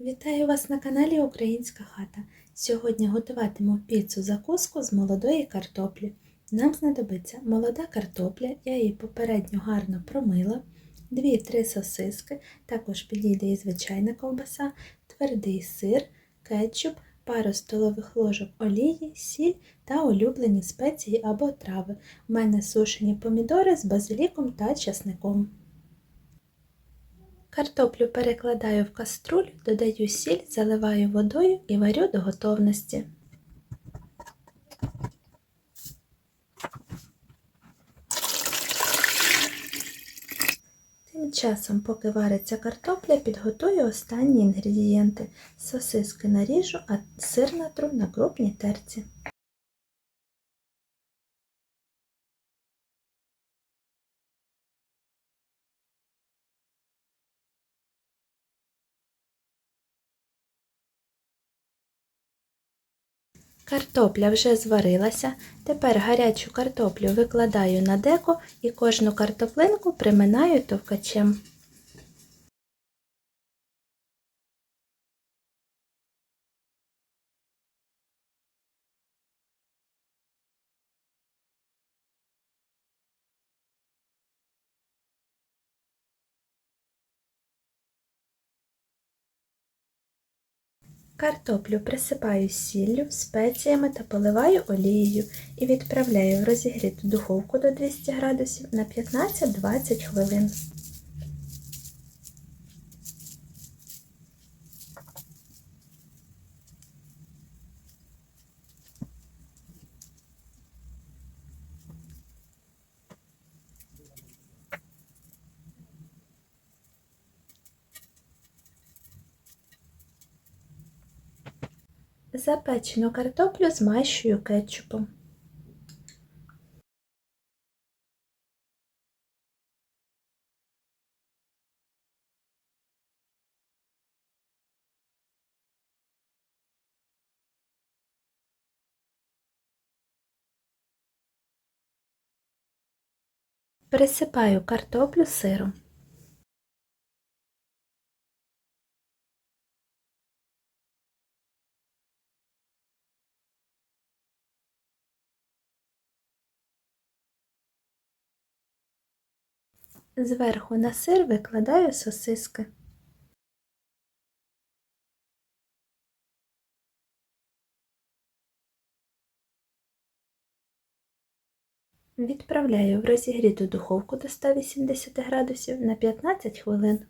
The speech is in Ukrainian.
Вітаю вас на каналі Українська хата. Сьогодні готуватиму піцу закуску з молодої картоплі. Нам знадобиться молода картопля, я її попередньо гарно промила, 2-3 сосиски, також підійде і звичайна ковбаса, твердий сир, кетчуп, пару столових ложок олії, сіль та улюблені спеції або трави. У мене сушені помідори з базиліком та часником. Картоплю перекладаю в каструлю, додаю сіль, заливаю водою і варю до готовності. Тим часом, поки вариться картопля, підготую останні інгредієнти. Сосиски наріжу, а сир натру на крупній терці. Картопля вже зварилася, тепер гарячу картоплю викладаю на деко і кожну картоплинку приминаю товкачем. Картоплю присипаю сіллю, спеціями та поливаю олією і відправляю в розігріту духовку до 200 градусів на 15-20 хвилин. Запечену картоплю змащую кетчупом. Присипаю картоплю сиром. Зверху на сир викладаю сосиски. Відправляю в розігріту духовку до 180 градусів на 15 хвилин.